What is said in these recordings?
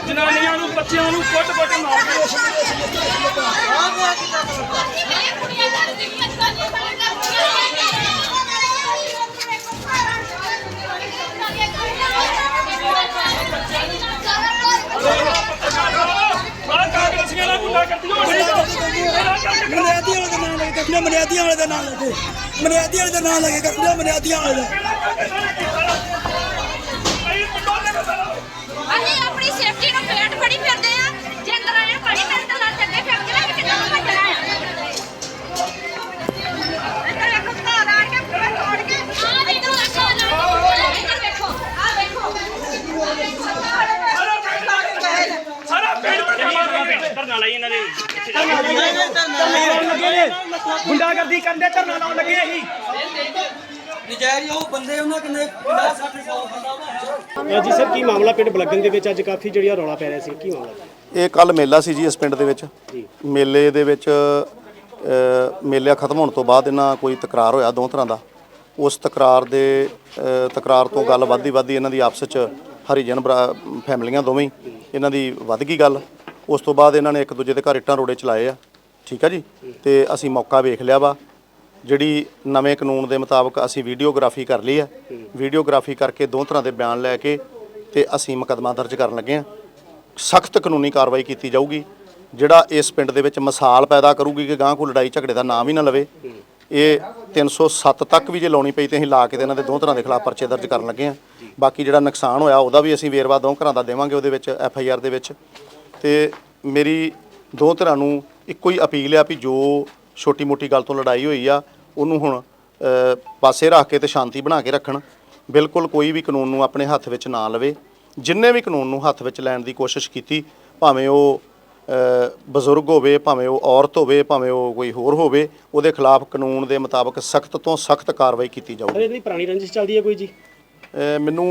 ਜਨਾਨੀਆਂ ਨੂੰ ਬੱਚਿਆਂ ਨੂੰ ਕੁੱਟ ਕੁੱਟ ਮਾਰ ਕੇ ਸਾਰਾ ਕਾਂਗਰਸੀਆਂ ਦਾ ਗੁੰਡਾ ਕਰਦੀ ਹੋਣੀ ਵਾਲੇ ਦਾ ਨਾਮ ਲੈ ਕੇ ਕੱਢਣਾ ਮਰਿਆਦੀਆਂ ਵਾਲੇ ਦਾ ਨਾਮ ਲੈ ਕੇ। ਮਰਿਆਦੀ ਵਾਲੇ ਦਾ ਨਾਮ ਲੈ ਕੇ ਕੱਢਣਾ ਮਰਿਆਦੀਆਂ ਵਾਲੇ ਦਾ। ਅਸੀਂ ਆਪਣੀ ਸੇਫਟੀ ਨੂੰ ਪੇਟ ਫੜੀ ਫਿਰਦੇ ਆ ਜੇ ਅੰਦਰਾਂ ਫੜੀ ਫਿਰਦੇ ਨਾਲ ਚੱਲੇ ਫਿਰਦੇ ਆ ਕਿੱਦਾਂ ਨੂੰ ਭੱਜਣਾ ਆ ਇੱਧਰ ਵੇਖੋ ਘਰ ਆਣ ਕੇ ਪੂਰੇ ਤੋੜ ਕੇ ਆ ਦੇਖੋ ਇੱਧਰ ਵੇਖੋ ਆ ਵੇਖੋ ਸਾਰਾ ਪਿੰਡ ਪਿੰਡ ਮਾਰ ਧਰਨਾ ਲਾਈ ਇਹਨਾਂ ਦੇ ਗੁੰਡਾਗਰਦੀ ਕਰਦੇ ਧਰਨਾ ਲਾਉਣ ਲੱਗੇ ਅਸੀਂ ਨਜਾਇਜ਼ ਉਹ ਬੰਦੇ ਉਹਨਾਂ ਕਿੰਨੇ 50 60 ਸਾਲ ਬੰਦਾ ਜੀ ਸਰ ਕੀ ਮਾਮਲਾ ਪਿੰਡ ਬਲਗਨ ਦੇ ਵਿੱਚ ਅੱਜ ਕਾਫੀ ਜਿਹੜੀਆਂ ਰੌਲਾ ਪੈ ਰਿਹਾ ਸੀ ਕੀ ਮਾਮਲਾ? ਇਹ ਕੱਲ ਮੇਲਾ ਸੀ ਜੀ ਇਸ ਪਿੰਡ ਦੇ ਵਿੱਚ। ਮੇਲੇ ਦੇ ਵਿੱਚ ਅ, ਮੇਲਾ ਖਤਮ ਹੋਣ ਤੋਂ ਬਾਅਦ ਇਹਨਾਂ ਕੋਈ ਤਕਰਾਰ ਹੋਇਆ ਦੋ ਤਰ੍ਹਾਂ ਦਾ। ਉਸ ਤਕਰਾਰ ਦੇ ਅ, ਤਕਰਾਰ ਤੋਂ ਗੱਲ ਵੱਧਦੀ ਵੱਧਦੀ ਇਹਨਾਂ ਦੀ ਆਪਸ ਵਿੱਚ ਹਰੀਜਨ ਭਰਾ- ਫੈਮਲੀਆਂ ਦੋਵੇਂ ਹੀ ਇਹਨਾਂ ਦੀ ਵੱਧ ਗਈ ਗੱਲ। ਉਸ ਤੋਂ ਬਾਅਦ ਇਹਨਾਂ ਨੇ ਇੱਕ ਦੂਜੇ ਦੇ ਘਰ ਇੱਟਾਂ ਰੋੜੇ ਚਲਾਏ ਆ। ਠੀਕ ਆ ਜੀ? ਤੇ ਅਸੀਂ ਮੌਕਾ ਵੇਖ ਲਿਆ ਵਾ। ਜਿਹੜੀ ਨਵੇਂ ਕਾਨੂੰਨ ਦੇ ਮੁਤਾਬਕ ਅਸੀਂ ਵੀਡੀਓਗ੍ਰਾਫੀ ਕਰ ਲਈ ਆ। ਵੀਡੀਓਗ੍ਰਾਫੀ ਕਰਕੇ ਦੋ ਤਰ੍ਹਾਂ ਦੇ ਬਿਆਨ ਲੈ ਕੇ ਤੇ ਅਸੀਂ ਮੁਕੱਦਮਾ ਦਰਜ ਕਰਨ ਲੱਗੇ ਆ। ਸਖਤ ਕਾਨੂੰਨੀ ਕਾਰਵਾਈ ਕੀਤੀ ਜਾਊਗੀ। ਜਿਹੜਾ ਇਸ ਪਿੰਡ ਦੇ ਵਿੱਚ ਮਿਸਾਲ ਪੈਦਾ ਕਰੂਗੀ ਕਿ ਗਾਂ ਕੋਈ ਲੜਾਈ ਝਗੜੇ ਦਾ ਨਾਮ ਹੀ ਨਾ ਲਵੇ, ਇਹ 307 ਤੱਕ ਵੀ ਜੇ ਲਾਉਣੀ ਪਈ ਤੇ ਅਸੀਂ ਲਾ ਕੇ ਤੇ ਇਹਨਾਂ ਦੇ ਦੋ ਤਰ੍ਹਾਂ ਦੇ ਖਿਲਾਫ ਪਰਚੇ ਦਰਜ ਕਰਨ ਲੱਗੇ ਆ। ਬਾਕੀ ਜਿਹੜਾ ਨੁਕਸਾਨ ਹੋਇਆ ਉਹਦਾ ਵੀ ਅਸੀਂ ਵੇਰਵਾ ਦੋ ਘਰਾਂ ਦਾ ਦੇਵਾਂਗੇ, ਉਹਦੇ ਵਿੱਚ ਐਫ ਆਈ ਆਰ ਦੇ ਵਿੱਚ। ਤੇ ਮੇਰੀ ਦੋ ਧਿਰਾਂ ਨੂੰ ਇੱਕੋ ਹੀ ਅਪੀਲ ਆ ਵੀ ਜੋ ਛੋਟੀ ਮੋਟੀ ਗੱਲ ਤੋਂ ਲੜਾਈ ਹੋਈ ਆ, ਉਹਨੂੰ ਹੁਣ ਪਾਸੇ ਰੱਖ ਕੇ ਤੇ ਸ਼ਾਂਤੀ ਬਣਾ ਕੇ ਰੱਖਣ। ਬਿਲਕੁਲ ਕੋਈ ਵੀ ਕਾਨੂੰਨ ਨੂੰ ਆਪਣੇ ਹੱਥ ਵਿੱਚ ਨਾ ਲਵੇ। ਜਿੰਨੇ ਵੀ ਕਾਨੂੰਨ ਨੂੰ ਹੱਥ ਵਿੱਚ ਲੈਣ ਦੀ ਕੋਸ਼ਿਸ਼ ਕੀਤੀ, ਭਾਵੇਂ ਉਹ ਬਜ਼ੁਰਗ ਹੋਵੇ, ਭਾਵੇਂ ਉਹ ਔਰਤ ਹੋਵੇ, ਭਾਵੇਂ ਉਹ ਕੋਈ ਹੋਰ ਹੋਵੇ, ਉਹਦੇ ਖਿਲਾਫ ਕਾਨੂੰਨ ਦੇ ਮੁਤਾਬਕ ਸਖਤ ਤੋਂ ਸਖਤ ਕਾਰਵਾਈ ਕੀਤੀ ਜਾਊਗੀ। ਇਹਦੀ ਪੁਰਾਣੀ ਰੰਜਿਸ਼ ਚੱਲਦੀ ਹੈ ਕੋਈ ਜੀ? ਮੈਨੂੰ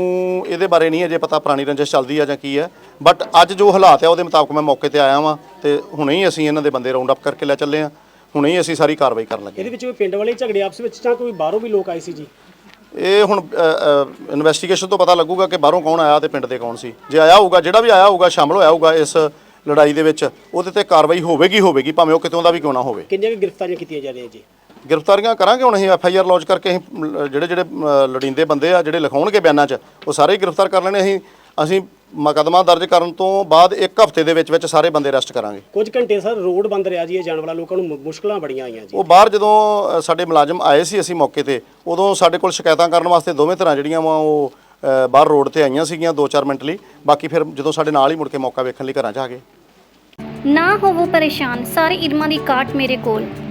ਇਹਦੇ ਬਾਰੇ ਨਹੀਂ ਅਜੇ ਪਤਾ ਪੁਰਾਣੀ ਰੰਜਿਸ਼ ਚੱਲਦੀ ਆ ਜਾਂ ਕੀ ਹੈ ਬਟ ਅੱਜ ਜੋ ਹਾਲਾਤ ਆ ਉਹਦੇ ਮੁਤਾਬਕ ਮੈਂ ਮੌਕੇ ਤੇ ਆਇਆ ਵਾਂ ਤੇ ਹੁਣੇ ਹੀ ਅਸੀਂ ਇਹਨਾਂ ਦੇ ਬੰਦੇ ਰਾਉਂਡ ਅਪ ਕਰਕੇ ਲੈ ਚੱਲੇ ਆ। ਹੁਣੇ ਹੀ ਅਸੀਂ ਸਾਰੀ ਕਾਰਵਾਈ ਕਰਨ ਲੱਗੇ ਇਹਦੇ ਵਿੱਚ ਕੋਈ ਪਿੰਡ ਵਾਲੇ ਝਗੜੇ ਆਪਸ ਵਿੱਚ ਜਾਂ ਕੋਈ ਬਾਹਰੋਂ ਵੀ ਲੋਕ ਆਏ ਸੀ ਜੀ? ਇਹ ਹੁਣ ਇਨਵੈਸਟੀਗੇਸ਼ਨ ਤੋਂ ਪਤਾ ਲੱਗੂਗਾ ਕਿ ਬਾਹਰੋਂ ਕੌਣ ਆਇਆ ਤੇ ਪਿੰਡ ਦੇ ਕੌਣ ਸੀ। ਜੇ ਆਇਆ ਹੋਊਗਾ ਜਿਹੜਾ ਵੀ ਆਇਆ ਹੋਊਗਾ ਸ਼ਾਮਲ ਹੋਇਆ ਹੋਊਗਾ ਇਸ ਲੜਾਈ ਦੇ ਵਿੱਚ ਉਹਦੇ ਤੇ ਕਾਰਵਾਈ ਹੋਵੇਗੀ ਹੋਵੇਗੀ ਭਾਵੇਂ ਉਹ ਕਿਤੋਂ ਦਾ ਵੀ ਕਿਉਂ ਨਾ ਹੋਵੇ। ਕਿੰਨੀਆਂ ਗ੍ਰਿਫਤਾਰੀਆਂ ਕੀਤੀਆਂ ਜਾ ਰਹੀਆਂ ਜੀ? ਗ੍ਰਿਫਤਾਰੀਆਂ ਕਰਾਂਗੇ ਹੁਣ ਅਸੀਂ ਐਫ ਆਈ ਆਰ ਲੌਂਚ ਕਰਕੇ ਅਸੀਂ ਜਿਹੜੇ ਜਿਹੜੇ ਲੜੀਂਦੇ ਬੰਦੇ ਆ ਜਿਹੜੇ ਲਿਖਾਉਣਗੇ ਬਿਆਨਾਂ 'ਚ ਉਹ ਸਾਰੇ ਹੀ ਗ੍ਰਿਫਤਾਰ ਕਰ ਲੈਣੇ ਅਸੀਂ ਅਸੀਂ ਮੁਕੱਦਮਾ ਦਰਜ ਕਰਨ ਤੋਂ ਬਾਅਦ ਇੱਕ ਹਫ਼ਤੇ ਦੇ ਵਿੱਚ ਵਿੱਚ ਸਾਰੇ ਬੰਦੇ ਅਰੈਸਟ ਕਰਾਂਗੇ। ਕੁਝ ਘੰਟੇ ਸਰ ਰੋਡ ਬੰਦ ਰਿਹਾ ਜੀ ਇਹ ਜਾਣ ਵਾਲਾ ਲੋਕਾਂ ਨੂੰ ਮੁਸ਼ਕਲਾਂ ਬੜੀਆਂ ਆਈਆਂ ਜੀ। ਉਹ ਬਾਹਰ ਜਦੋਂ ਸਾਡੇ ਮੁਲਾਜ਼ਮ ਆਏ ਸੀ ਅਸੀਂ ਮੌਕੇ ਤੇ ਉਦੋਂ ਸਾਡੇ ਕੋਲ ਸ਼ਿਕਾਇਤਾਂ ਕਰਨ ਵਾਸਤੇ ਦੋਵੇਂ ਤਰ੍ਹਾਂ ਜਿਹੜੀਆਂ ਵਾ ਉਹ ਬਾਹਰ ਰੋਡ ਤੇ ਆਈਆਂ ਸੀਗੀਆਂ 2-4 ਮਿੰਟ ਲਈ ਬਾਕੀ ਫਿਰ ਜਦੋਂ ਸਾਡੇ ਨਾਲ ਹੀ ਮੁੜ ਕੇ ਮੌਕਾ ਵੇਖਣ ਲਈ ਘਰਾਂ 'ਚ ਆ ਗਏ। ਨਾ ਹੋਵੋ ਪਰੇਸ਼ਾਨ ਸਾਰੇ ਇਲਮਾਂ ਦੀ ਕਾਟ ਮੇਰੇ ਕੋਲ।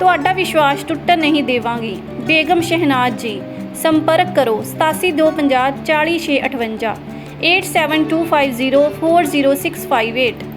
ਤੁਹਾਡਾ ਵਿਸ਼ਵਾਸ ਟੁੱਟਣ ਨਹੀਂ ਦੇਵਾਂਗੀ। ਬੇਗਮ ਸ਼ਹਿਨਾਜ਼ ਜੀ ਸੰਪਰਕ ਕਰੋ 8725 40658 8725040658